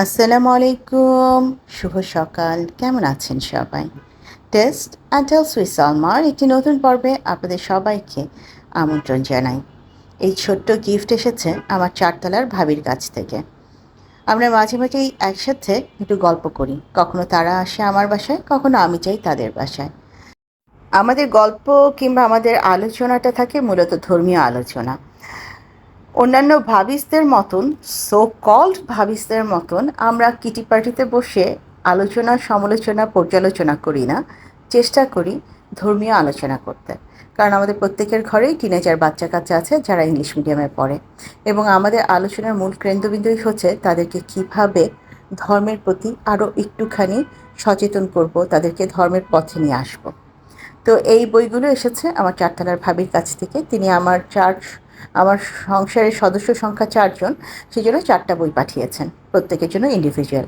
আসসালামু আলাইকুম। শুভ সকাল। কেমন আছেন সবাই? টেস্ট অ্যান্ড টেলস উইথ সালমার একটি নতুন পর্বে আপনাদের সবাইকে আমন্ত্রণ জানাই। এই ছোট্ট গিফট এসেছে আমার চারতলার ভাবির কাছ থেকে। আমরা মাঝে মাঝেই একসাথে একটু গল্প করি। কখনো তারা আসে আমার বাসায়, কখনো আমি যাই তাদের বাসায়। আমাদের গল্প কিংবা আমাদের আলোচনাটা থাকে মূলত ধর্মীয় আলোচনা। অন্যান্য ভাবিসদের মতন সো কল্ড ভাবিসদের মতন, আমরা কিটি পার্টিতে বসে আলোচনা, সমালোচনা, পর্যালোচনা করি না। চেষ্টা করি ধর্মীয় আলোচনা করতে। কারণ আমাদের প্রত্যেকের ঘরেই টিনেজার বাচ্চা কাচ্চা আছে যারা ইংলিশ মিডিয়ামে পড়ে। এবং আমাদের আলোচনার মূল কেন্দ্রবিন্দুই হচ্ছে তাদেরকে কীভাবে ধর্মের প্রতি আরও একটুখানি সচেতন করব, তাদেরকে ধর্মের পথে নিয়ে আসব। তো এই বইগুলো এসেছে আমার চারতলার ভাবির কাছ থেকে। তিনি আমার চার আমার সংসারের সদস্য সংখ্যা চারজন সেই জন্য চারটা বই পাঠিয়েছেন, প্রত্যেকের জন্য ইন্ডিভিজুয়াল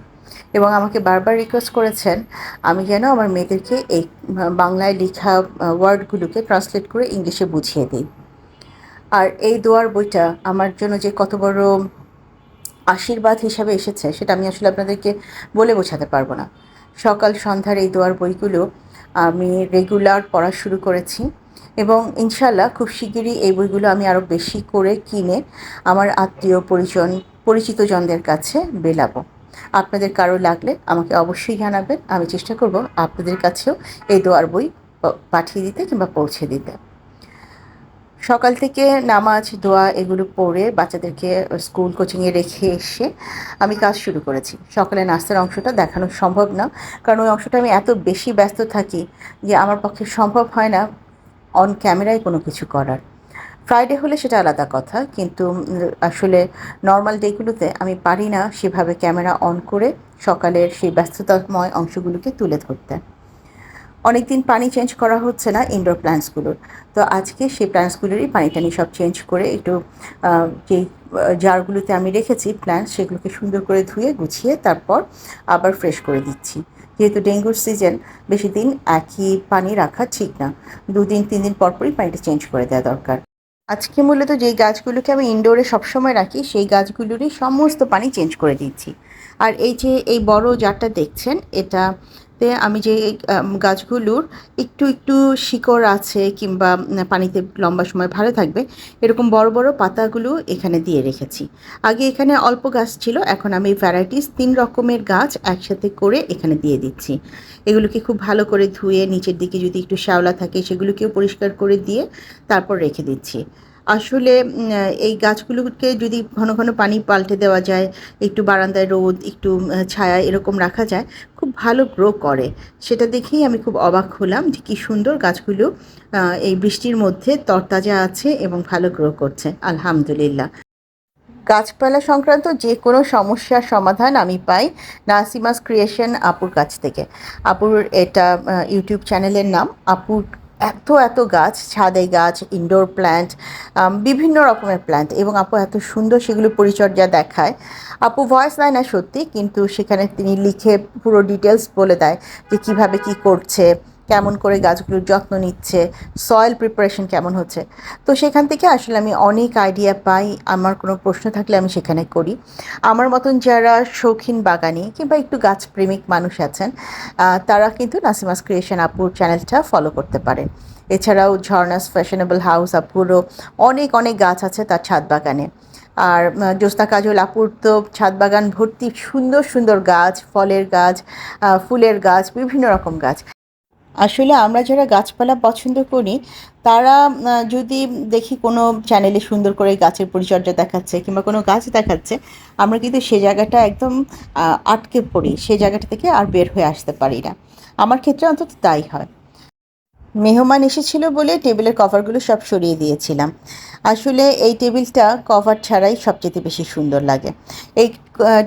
এবং আমাকে বারবার রিকোয়েস্ট করেছেন, আমি যেন আমার মেয়েদেরকে এই বাংলায় লেখা ওয়ার্ডগুলোকে ট্রান্সলেট করে ইংলিশে বুঝিয়ে দিই। আর এই দোয়ার বইটা আমার জন্য যে কত বড় আশীর্বাদ হিসাবে এসেছে, সেটা আমি আসলে আপনাদেরকে বলে বোঝাতে পারব না। সকাল সন্ধ্যার এই দোয়ার বইগুলো আমি রেগুলার পড়া শুরু করেছি। এবং ইনশাল্লাহ খুব শিগগিরই এই বইগুলো আমি আরও বেশি করে কিনে আমার আত্মীয় পরিজন পরিচিতজনদের কাছে বেলাবো। আপনাদের কারও লাগলে আমাকে অবশ্যই জানাবেন। আমি চেষ্টা করব আপনাদের কাছেও এই দোয়ার বই পাঠিয়ে দিতে কিংবা পৌঁছে দিতে। সকাল থেকে নামাজ, দোয়া এগুলো পড়ে বাচ্চাদেরকে স্কুল কোচিংয়ে রেখে এসে আমি কাজ শুরু করেছি। সকালে নাস্তার অংশটা দেখানো সম্ভব না, কারণ ওই অংশটা আমি এত বেশি ব্যস্ত থাকি যে আমার পক্ষে সম্ভব হয় না অন ক্যামেরায় কোনো কিছু করার। ফ্রাইডে হলে সেটা আলাদা কথা, কিন্তু আসলে নর্মাল ডেগুলোতে আমি পারি না সেভাবে ক্যামেরা অন করে সকালের সেই ব্যস্ততাময় অংশগুলোকে তুলে ধরতে। অনেক দিন পানি চেঞ্জ করা হচ্ছে না ইনডোর প্ল্যান্টসগুলোর তো আজকে সেই প্ল্যান্টসগুলোরই পানি টানি সব চেঞ্জ করে একটু যে জারগুলোতে আমি রেখেছি প্ল্যান্টস সেগুলোকে সুন্দর করে ধুয়ে, গুছিয়ে তারপর আবার ফ্রেশ করে দিচ্ছি। যেহেতু ডেঙ্গুর সিজন, বেশি দিন একই পানি রাখা ঠিক না। দুদিন তিন দিন পরপরই পানিটা চেঞ্জ করে দেওয়া দরকার। আজকে মূলত যেই গাছগুলোকে আমি ইনডোরে সবসময় রাখি, সেই গাছগুলোরই সমস্ত পানি চেঞ্জ করে দিচ্ছি। আর এই যে এই বড় জারটা দেখছেন, এটা তে আমি যে গাছগুলোর একটু একটু শিকড় আছে কিংবা পানিতে লম্বা সময় ভালো থাকবে, এরকম বড় বড় পাতাগুলো এখানে দিয়ে রেখেছি। আগে এখানে অল্প গাছ ছিল, এখন আমি ভ্যারাইটিস তিন রকমের গাছ একসাথে করে এখানে দিয়ে দিচ্ছি। এগুলোকে খুব ভালো করে ধুয়ে, নিচের দিকে যদি একটু শ্যাওলা থাকে, সেগুলোকেও পরিষ্কার করে দিয়ে তারপর রেখে দিচ্ছি। আসলে এই গাছগুলোকে যদি ঘন ঘন পানি পাল্টে দেওয়া যায়, একটু বারান্দায় রোদ, একটু ছায়া এরকম রাখা যায়, খুব ভালো গ্রো করে। সেটা দেখেই আমি খুব অবাক হলাম যে কী সুন্দর গাছগুলো এই বৃষ্টির মধ্যে তরতাজা আছে এবং ভালো গ্রো করছে। আলহামদুলিল্লাহ। গাছপালা সংক্রান্ত যে কোনো সমস্যার সমাধান আমি পাই নাসিমাস ক্রিয়েশন আপুর কাছ থেকে। আপুর এটা ইউটিউব চ্যানেলের নাম, আপুর এত এত গাছ, ছাদে গাছ ইনডোর প্ল্যান্ট বিভিন্ন রকমের প্ল্যান্ট এবং আপু এত সুন্দর সেগুলো পরিচর্যা দেখায়। আপু ভয়েস দেয় না সত্যি, কিন্তু সেখানে তিনি লিখে পুরো ডিটেলস বলে দেয় যে কীভাবে কি করছে। কেমন করে গাছগুলোর যত্ন নিচ্ছে সয়েল প্রিপারেশন কেমন হচ্ছে। তো সেখান থেকে আসলে আমি অনেক আইডিয়া পাই, আমার কোনো প্রশ্ন থাকলে আমি সেখানে করি। আমার মতন যারা শৌখিন বাগানি কিংবা একটু গাছপ্রেমিক মানুষ আছেন তারা কিন্তু নাসিমাস ক্রিয়েশন আপুর চ্যানেলটা ফলো করতে পারেন। এছাড়াও ঝর্নাস ফ্যাশনেবল হাউস আপুরও অনেক অনেক গাছ আছে তার ছাদ বাগানে। আর জ্যোৎস্না কাজল আপুর তো ছাদ বাগান ভর্তি সুন্দর সুন্দর গাছ, ফলের গাছ ফুলের গাছ, বিভিন্ন রকম গাছ। আসলে আমরা যারা গাছপালা পছন্দ করি, তারা যদি দেখি কোনো চ্যানেলে সুন্দর করে গাছের পরিচর্যা দেখাচ্ছে কিংবা কোনো গাছ দেখাচ্ছে, আমরা কিন্তু সে জায়গাটা একদম আটকে পড়ি, সে জায়গাটা থেকে আর বের হয়ে আসতে পারি না। আমার ক্ষেত্রে অন্তত তাই হয়। মেহমান এসেছিল বলে টেবিলের কভারগুলো সব সরিয়ে দিয়েছিলাম। আসলে এই টেবিলটা কভার ছাড়াই সবচেয়ে বেশি সুন্দর লাগে। এই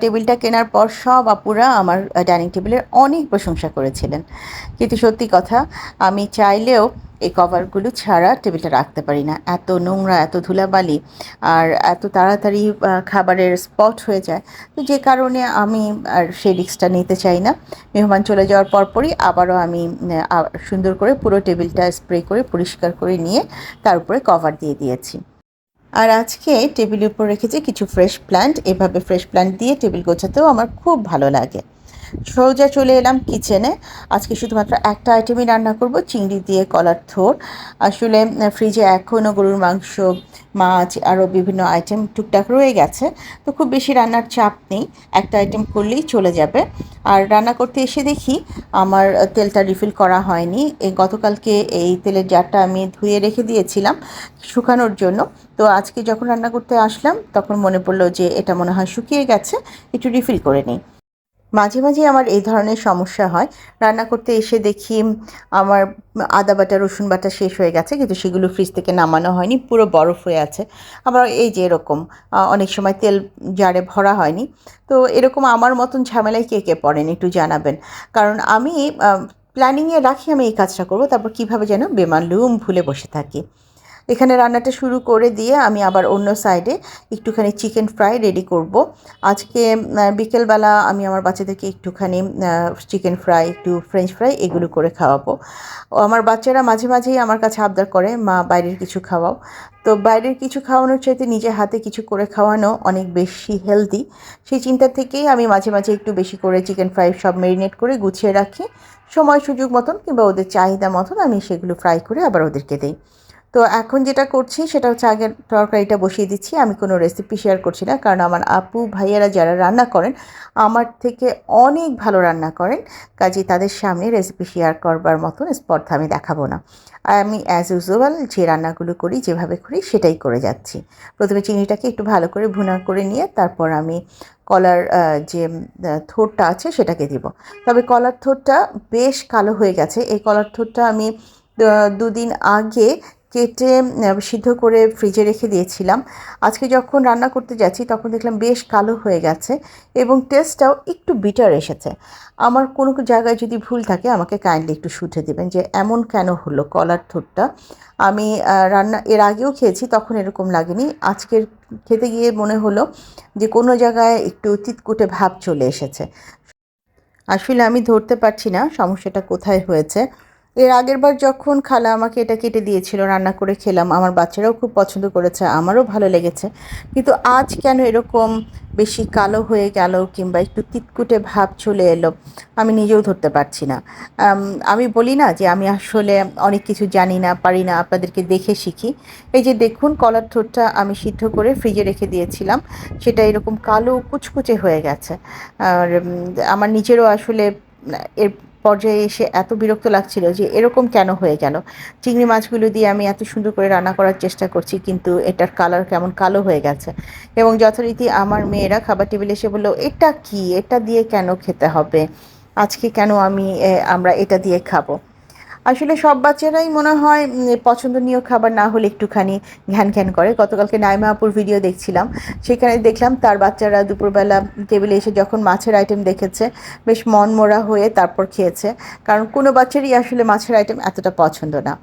টেবিলটা কেনার পর সব আপুরা আমার ডাইনিং টেবিলের অনেক প্রশংসা করেছিলেন। কিন্তু সত্যি কথা, আমি চাইলেও এই কভারগুলো ছাড়া টেবিলটা রাখতে পারি না। এত নোংরা, এত ধুলাবালি আর এত তাড়াতাড়ি খাবারের স্পট হয়ে যায়। তো যে কারণে আমি আর সেই রিক্সটা নিতে চাই না। মেহমান চলে যাওয়ার পরপরই আবারও আমি সুন্দর করে পুরো টেবিলটা স্প্রে করে, পরিষ্কার করে নিয়ে তার উপরে কভার দিয়ে দিয়েছি। আর আজকে টেবিলের উপর রেখেছি কিছু ফ্রেশ প্ল্যান্ট। এভাবে ফ্রেশ প্ল্যান্ট দিয়ে টেবিল গোছাতেও আমার খুব ভালো লাগে। সোজা চলে এলাম কিচেনে। আজকে শুধুমাত্র একটা আইটেমই রান্না করব, চিংড়ি দিয়ে কলার থোর। আসলে ফ্রিজে এখনও গরুর মাংস, মাছ আরও বিভিন্ন আইটেম টুকটাক রয়ে গেছে। তো খুব বেশি রান্নার চাপ নেই, একটা আইটেম করলেই চলে যাবে। আর রান্না করতে এসে দেখি, আমার তেলটা রিফিল করা হয়নি। এই গতকালকে এই তেলের জারটা আমি ধুয়ে রেখে দিয়েছিলাম শুকানোর জন্য। তো আজকে যখন রান্না করতে আসলাম, তখন মনে পড়ল যে এটা মনে হয় শুকিয়ে গেছে, একটু রিফিল করে নিই। মাঝে মাঝে আমার এই ধরনের সমস্যা হয়। রান্না করতে এসে দেখি আমার আদা বাটা, রসুন বাটা শেষ হয়ে গেছে, কিন্তু সেগুলো ফ্রিজ থেকে নামানো হয়নি, পুরো বরফ হয়ে আছে। আবার এই যে এরকম অনেক সময় তেল জারে ভরা হয়নি। তো এরকম আমার মতন ঝামেলায় কে কে পড়েন একটু জানাবেন। কারণ আমি প্ল্যানিংয়ে রাখি, আমি এই কাজটা করব, তারপর কীভাবে যেন বেমালুম ভুলে বসে থাকি। এখানে রান্নাটা শুরু করে দিয়ে আমি আবার অন্য সাইডে একটুখানি চিকেন ফ্রাই রেডি করব। আজকে বিকেলবেলা আমি আমার বাচ্চাদেরকে একটুখানি চিকেন ফ্রাই একটু ফ্রেঞ্চ ফ্রাই এগুলো করে খাওয়াবো। আমার বাচ্চারা মাঝে মাঝেই আমার কাছে আবদার করে, মা, বাইরের কিছু খাওয়াও। তো বাইরের কিছু খাওয়ানোর চাইতে নিজের হাতে কিছু করে খাওয়ানো অনেক বেশি হেলদি সেই চিন্তা থেকেই আমি মাঝে মাঝে একটু বেশি করে চিকেন ফ্রাই সব ম্যারিনেট করে গুছিয়ে রাখি। সময় সুযোগ মতন কিংবা ওদের চাহিদা মতন আমি সেগুলো ফ্রাই করে আবার ওদেরকে দিই। তো এখন যেটা করছি সেটা হচ্ছে আগে তরকারিটা বসিয়ে দিচ্ছি। আমি কোনো রেসিপি শেয়ার করছি না, কারণ আমার আপু, ভাইয়ারা যারা রান্না করেন, আমার থেকে অনেক ভালো রান্না করেন কাজে তাদের সামনে রেসিপি শেয়ার করবার মতন স্পর্ধা আমি দেখাবো না। আমি অ্যাজ ইউজুয়াল যে রান্নাগুলো করি, যেভাবে করি, সেটাই করে যাচ্ছি। প্রথমে চিনিটাকে একটু ভালো করে ভুনা করে নিয়ে, তারপর আমি কলার যে থোরটা আছে সেটাকে দিব। তবে কলার থোরটা বেশ কালো হয়ে গেছে। এই কলার থোরটা আমি দুদিন আগে কেটে সিদ্ধ করে ফ্রিজে রেখে দিয়েছিলাম। আজকে যখন রান্না করতে যাচ্ছি, তখন দেখলাম বেশ কালো হয়ে গেছে এবং টেস্টটাও একটু বিটার এসেছে। আমার কোনো জায়গায় যদি ভুল থাকে, আমাকে কাইন্ডলি একটু শুধরে দেবেন যে, এমন কেন হলো কলার থোরটা? আমি রান্না, এর আগেও খেয়েছি, তখন এরকম লাগেনি। আজকের খেতে গিয়ে মনে হলো যে, কোনো জায়গায় একটু তিতকুটে ভাব চলে এসেছে। আসলে আমি ধরতে পারছি না সমস্যাটা কোথায় হয়েছে। এর আগের বার যখন খালা আমাকে এটা কেটে দিয়েছিল, রান্না করে খেলাম, আমার বাচ্চারাও খুব পছন্দ করেছে, আমারও ভালো লেগেছে। কিন্তু আজ কেন এরকম বেশি কালো হয়ে গেল কিংবা একটু তিতকুটে ভাব চলে এলো, আমি নিজেও ধরতে পারছি না। আমি বলি না যে আমি আসলে অনেক কিছু জানি না, পারি না, আপনাদেরকে দেখে শিখি। এই যে দেখুন, কলার ঠোঁটটা আমি সিদ্ধ করে ফ্রিজে রেখে দিয়েছিলাম, সেটা এরকম কালো কুচকুচে হয়ে গেছে। আর আমার নিজেরও আসলে, এর পর্যায়ে এসে এত বিরক্ত লাগছিল যে এরকম কেন হয়ে গেল? চিংড়ি মাছগুলো দিয়ে আমি এত সুন্দর করে রান্না করার চেষ্টা করছি, কিন্তু এটার কালার কেমন কালো হয়ে গেছে। এবং যথারীতি আমার মেয়েরা খাবার টেবিলে এসে বলল, এটা কি? এটা দিয়ে কেন খেতে হবে? আজকে কেন আমি আমরা এটা দিয়ে খাব? আসলে সব বাচ্চারাই মনে হয় পছন্দনীয় খাবার না হলে একটুখানি ঘ্যান ঘ্যান করে। গতকালকে নাইমা আপুর ভিডিও দেখছিলাম। সেখানে দেখলাম তার বাচ্চারা দুপুরবেলা টেবিলে এসে যখন মাছের আইটেম দেখেছে, বেশ মন মোড়া হয়ে তারপর খেয়েছে। কারণ কোনো বাচ্চারই আসলে মাছের আইটেম এতটা পছন্দ না।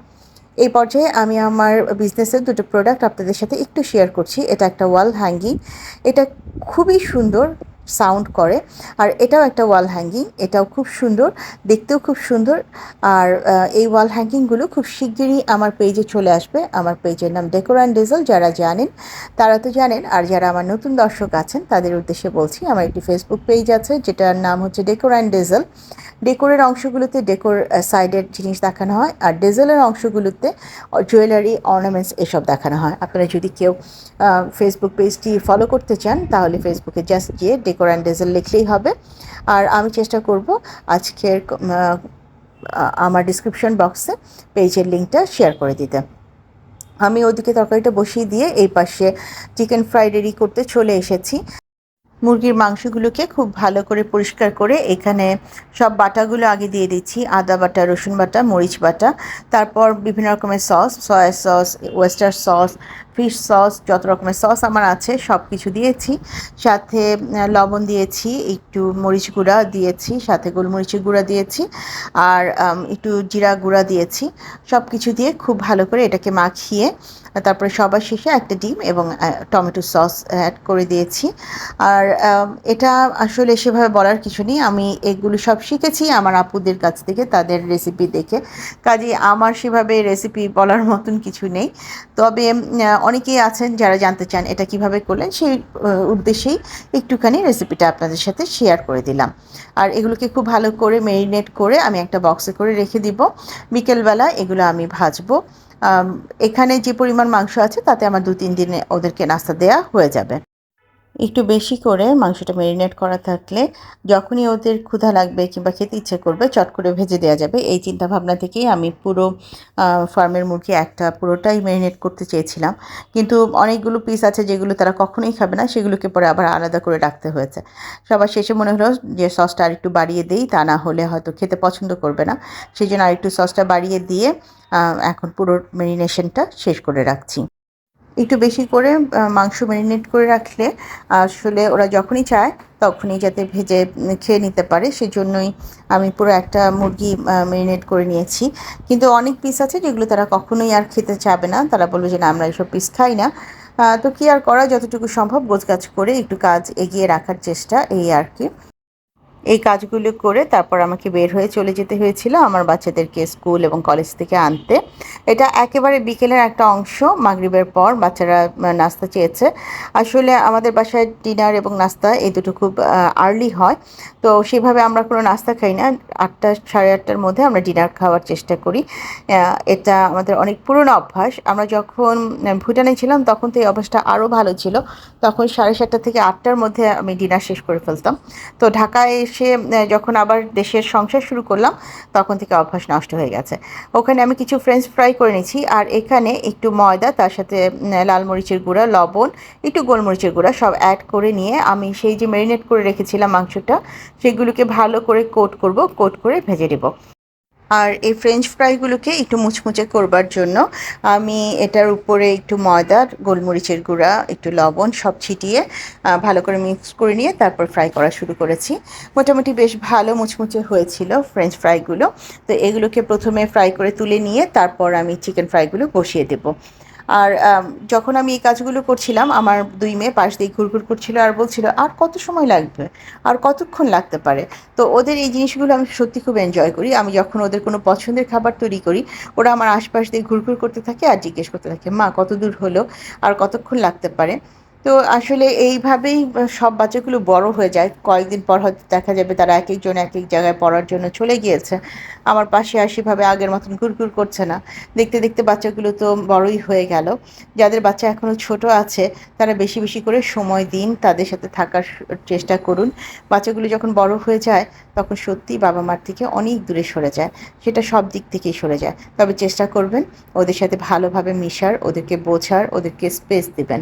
এই পর্যায়ে আমি আমার বিজনেসের দুটো প্রোডাক্ট আপনাদের সাথে একটু শেয়ার করছি। এটা একটা ওয়াল হ্যাঙ্গিং এটা খুবই সুন্দর। সাউন্ড করে। আর এটাও একটা ওয়াল হ্যাঙ্গিং এটাও খুব সুন্দর, দেখতেও খুব সুন্দর। আর এই ওয়াল হ্যাঙ্গিংগুলো খুব শিগগিরই আমার পেজে চলে আসবে। আমার পেজের নাম ডেকোর অ্যান্ড ডেজল যারা জানেন তারা তো জানেন। আর যারা আমার নতুন দর্শক আছেন, তাদের উদ্দেশ্যে বলছি, আমার একটি ফেসবুক পেজ আছে, যেটার নাম হচ্ছে ডেকোর অ্যান্ড ডেজল ডেকোরের অংশগুলোতে ডেকোর সাইডের জিনিস দেখানো হয়, আর ডেজেলের অংশগুলোতে জুয়েলারি অর্নামেন্টস এসব দেখানো হয়। আপনারা যদি কেউ ফেসবুক পেজটি ফলো করতে চান, তাহলে ফেসবুকে জাস্ট গিয়ে ডেকোর অ্যান্ড ডেজেল লিখলেই হবে। আর আমি চেষ্টা করব আজকের আমার ডিসক্রিপশন বক্সে পেজের লিঙ্কটা শেয়ার করে দিতে। আমি ওদিকে তরকারিটা বসিয়ে দিয়ে এই পাশে চিকেন ফ্রাইড রেডি করতে চলে এসেছি। মুরগির মাংসগুলোকে খুব ভালো করে পরিষ্কার করে এখানে সব বাটাগুলো আগে দিয়ে দিচ্ছি, আদা বাটা, রসুন বাটা, মরিচ বাটা, তারপর বিভিন্ন রকমের sauce, soy sauce, oyster sauce, fish sauce, যত রকমের সস আমার আছে সব কিছু দিয়েছি। সাথে লবণ দিয়েছি, একটু মরিচ গুঁড়া দিয়েছি, সাথে গোলমরিচের গুঁড়া দিয়েছি, আর একটু জিরা গুঁড়া দিয়েছি। সব কিছু দিয়ে খুব ভালো করে এটাকে মাখিয়ে তারপরে সবার শেষে একটা ডিম এবং টমেটো সস অ্যাড করে দিয়েছি। আর এটা আসলে সেভাবে বলার কিছু নেই। আমি এগুলো সব শিখেছি আমার আপুদের কাছ থেকে, তাদের রেসিপি দেখে। কাজে আমার সেভাবে রেসিপি বলার মতন কিছু নেই। তবে অনেকেই আছেন যারা জানতে চান এটা কীভাবে করলেন, সেই উদ্দেশ্যেই একটুখানি রেসিপিটা আপনাদের সাথে শেয়ার করে দিলাম। আর এগুলোকে খুব ভালো করে মেরিনেট করে আমি একটা বক্সে করে রেখে দিব। বিকেলবেলা এগুলো আমি ভাজবো। এখানে যে পরিমাণ মাংস আছে তাতে আমার দু তিন দিনে ওদেরকে নাস্তা দেওয়া হয়ে যাবে। একটু বেশি করে মাংসটা ম্যারিনেট করা থাকলে যখনই ওদের ক্ষুধা লাগবে কিংবা খেতে ইচ্ছে করবে, চট করে ভেজে দেওয়া যাবে। এই চিন্তা ভাবনা থেকেই আমি পুরো ফার্মের মুরগি একটা পুরোটাই ম্যারিনেট করতে চেয়েছিলাম। কিন্তু অনেকগুলো পিস আছে যেগুলো তারা কখনোই খাবে না, সেগুলোকে পরে আবার আলাদা করে রাখতে হয়েছে। সবার শেষে মনে হলো যে সসটা আরেকটু বাড়িয়ে দিই, তা না হলে হয়তো খেতে পছন্দ করবে না। সেই জন্য আরেকটু সসটা বাড়িয়ে দিয়ে এখন পুরো ম্যারিনেশনটা শেষ করে রাখছি। একটু বেশি করে মাংস ম্যারিনেট করে রাখলে আসলে ওরা যখনই চায় তখনই যাতে ভেজে খেয়ে নিতে পারে। সেজন্যই আমি পুরো একটা মুরগি ম্যারিনেট করে নিয়েছি। কিন্তু অনেক পিস আছে যেগুলো তারা কখনোই আর খেতে চাবে না। তারা বলবে যে, না, আমরা এইসব পিস খাই না। তো কি আর করা, যতটুকু সম্ভব গোছগাছ করে একটু কাজ এগিয়ে রাখার চেষ্টা, এই আর কি। এই কাজগুলো করে তারপর আমাকে বের হয়ে চলে যেতে হয়েছিল আমার বাচ্চাদেরকে স্কুল এবং কলেজ থেকে আনতে। এটা একেবারে বিকেলের একটা অংশ, মাগরিবের পর বাচ্চারা নাস্তা চেয়েছে। আসলে আমাদের বাসায় ডিনার এবং নাস্তা এই দুটো খুব আর্লি হয়। তো সেভাবে আমরা কোনো নাস্তা খাই না। আটটা, সাড়ে আটটার মধ্যে আমরা ডিনার খাওয়ার চেষ্টা করি। এটা আমাদের অনেক পুরনো অভ্যাস। আমরা যখন ভুটানে ছিলাম তখন তো এই অভ্যাসটা আরও ভালো ছিল। তখন সাড়ে সাতটা থেকে আটটার মধ্যে আমি ডিনার শেষ করে ফেলতাম। তো ঢাকায় আহ, যখন আবার দেশের সংসার শুরু করলাম তখন থেকে অভ্যাস নষ্ট হয়ে গেছে। ওখানে আমি কিছু ফ্রেঞ্চ ফ্রাই করে নিয়েছি আর এখানে একটু ময়দা তার সাথে লাল মরিচের গুঁড়া লবণ একটু গোলমরিচের গুঁড়া সব অ্যাড করে নিয়ে আমি সেই যে ম্যারিনেট করে রেখেছিলাম মাংসটা সেগুলোকে ভালো করে কোট করব কোট করে ভেজে দেবো আর এই ফ্রেঞ্চ ফ্রাইগুলোকে একটু মুচমুচে করবার জন্য আমি এটার উপরে একটু ময়দা, গোলমরিচের গুঁড়া, একটু লবণ সব ছিটিয়ে ভালো করে মিক্স করে নিয়ে তারপর ফ্রাই করা শুরু করেছি। মোটামুটি বেশ ভালো মুচমুচে হয়েছিল ফ্রেঞ্চ ফ্রাইগুলো তো এগুলোকে প্রথমে ফ্রাই করে তুলে নিয়ে তারপর আমি চিকেন ফ্রাইগুলো বসিয়ে দেবো। আর যখন আমি এই কাজগুলো করছিলাম, আমার দুই মেয়ে পাশ দিয়ে ঘুরঘুর করছিল আর বলছিল, আর কত সময় লাগবে? আর কতক্ষণ লাগতে পারে? তো ওদের এই জিনিসগুলো আমি সত্যি খুব এনজয় করি। আমি যখন ওদের কোনো পছন্দের খাবার তৈরি করি, ওরা আমার আশপাশ দিয়ে ঘুরঘুর করতে থাকে আর জিজ্ঞেস করতে থাকে, মা কত দূর হলো? আর কতক্ষণ লাগতে পারে? তো আসলে এইভাবেই সব বাচ্চাগুলো বড় হয়ে যায়। কয়েকদিন পর হয়তো দেখা যাবে তারা এক একজন এক এক জায়গায় পড়ার জন্য চলে গিয়েছে। আমার পাশে আসিভাবে আগের মতন ঘুরঘুর করছে না। দেখতে দেখতে বাচ্চাগুলো তো বড়ই হয়ে গেল। যাদের বাচ্চা এখনও ছোট আছে, তারা বেশি বেশি করে সময় দিন তাদের সাথে থাকার চেষ্টা করুন। বাচ্চাগুলো যখন বড় হয়ে যায়, তখন সত্যিই বাবা মার থেকে অনেক দূরে সরে যায়। সেটা সব দিক থেকেই সরে যায়। তবে চেষ্টা করবেন ওদের সাথে ভালোভাবে মিশার, ওদেরকে বোঝার, ওদেরকে স্পেস দিবেন।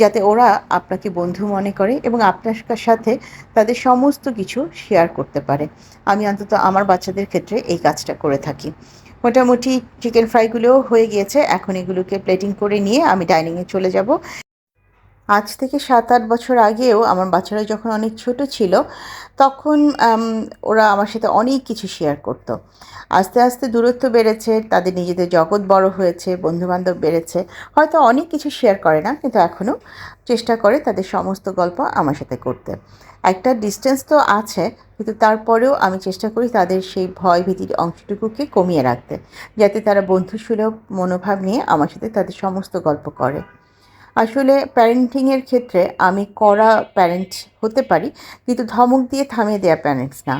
যাতে ওরা আপনাকে বন্ধু মনে করে এবং আপনার সাথে তাদের সমস্ত কিছু শেয়ার করতে পারে। আমি অন্তত আমার বাচ্চাদের ক্ষেত্রে এই কাজটা করে থাকি। মোটামুটি চিকেন ফ্রাইগুলোও হয়ে গিয়েছে। এখন এগুলোকে প্লেটিং করে নিয়ে আমি ডাইনিংয়ে চলে যাব। আজ থেকে সাত আট বছর আগেও আমার বাচ্চারা যখন অনেক ছোট ছিল, তখন ওরা আমার সাথে অনেক কিছু শেয়ার করতো। আস্তে আস্তে দূরত্ব বেড়েছে, তাদের নিজেদের জগৎ বড় হয়েছে, বন্ধুবান্ধব বেড়েছে। হয়তো অনেক কিছু শেয়ার করে না, কিন্তু এখনও চেষ্টা করে তাদের সমস্ত গল্প আমার সাথে করতে। একটা ডিস্টেন্স তো আছে, কিন্তু তারপরেও আমি চেষ্টা করি তাদের সেই ভয় ভীতির অংশটুকুকে কমিয়ে রাখতে, যাতে তারা বন্ধুসুলভ মনোভাব নিয়ে আমার সাথে তাদের সমস্ত গল্প করে। আসলে প্যারেন্টিংয়ের ক্ষেত্রে আমি করা প্যারেন্টস হতে পারি, কিন্তু ধমক দিয়ে থামিয়ে দেওয়া প্যারেন্টস না।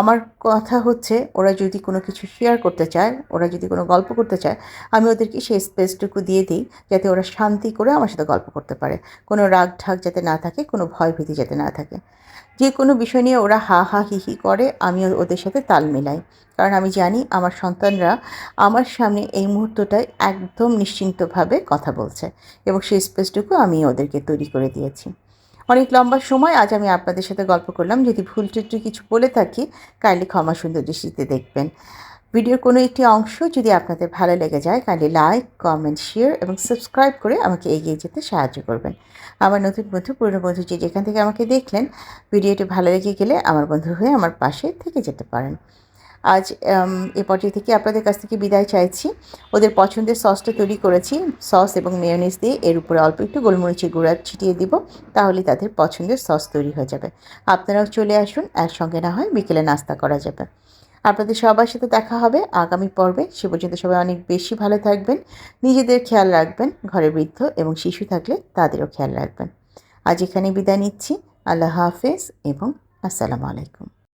আমার কথা হচ্ছে, ওরা যদি কোনো কিছু শেয়ার করতে চায়, ওরা যদি কোনো গল্প করতে চায়, আমি ওদেরকে সেই স্পেসটুকু দিয়ে দিই, যাতে ওরা শান্তি করে আমার সাথে গল্প করতে পারে। কোনো রাগ ঢাক যাতে না থাকে, কোনো ভয় ভীতি যাতে না থাকে। যে কোনো বিষয় নিয়ে ওরা হা হা হি হি করে, আমি ওদের সাথে তাল মেলাই। কারণ আমি জানি আমার সন্তানরা আমার সামনে এই মুহূর্তটায় একদম নিশ্চিন্তভাবে কথা বলছে এবং সেই স্পেসটুকু আমি ওদেরকে তৈরি করে দিয়েছি। অনেক লম্বা সময় আজ আমি আপনাদের সাথে গল্প করলাম। যদি ভুল কিছু বলে থাকি, কাইন্ডলি ক্ষমা সুন্দর দৃষ্টিতে দেখবেন। ভিডিওর কোনো একটি অংশ যদি আপনাদের ভালো লেগে যায় কাইন্ডলি লাইক কমেন্ট শেয়ার এবং সাবস্ক্রাইব করে আমাকে এগিয়ে যেতে সাহায্য করবেন। আমার নতুন বন্ধু, পুরনো বন্ধু যে যেখান থেকে আমাকে দেখলেন, ভিডিওটি ভালো লেগে গেলে আমার বন্ধু হয়ে আমার পাশে থেকে যেতে পারেন। আজ এ পর্যায়ে থেকে আপনাদের কাছ থেকে বিদায় চাইছি। ওদের পছন্দের সসটা তৈরি করেছি। সস এবং মেয়োনিজ দিয়ে এর উপরে অল্প একটু গোলমরিচের গুঁড়া ছিটিয়ে দিব, তাহলে তাদের পছন্দের সস তৈরি হয়ে যাবে। আপনারাও চলে আসুন, একসঙ্গে না হয় বিকেলে নাস্তা করা যাবে। আপনাদের সবার সাথে দেখা হবে আগামী পর্বে। সে পর্যন্ত সবাই অনেক বেশি ভালো থাকবেন, নিজেদের খেয়াল রাখবেন, ঘরে বৃদ্ধ এবং শিশু থাকলে তাদেরও খেয়াল রাখবেন। আজ এখানে বিদায় নিচ্ছি। আল্লাহ হাফেজ এবং আসসালামু আলাইকুম।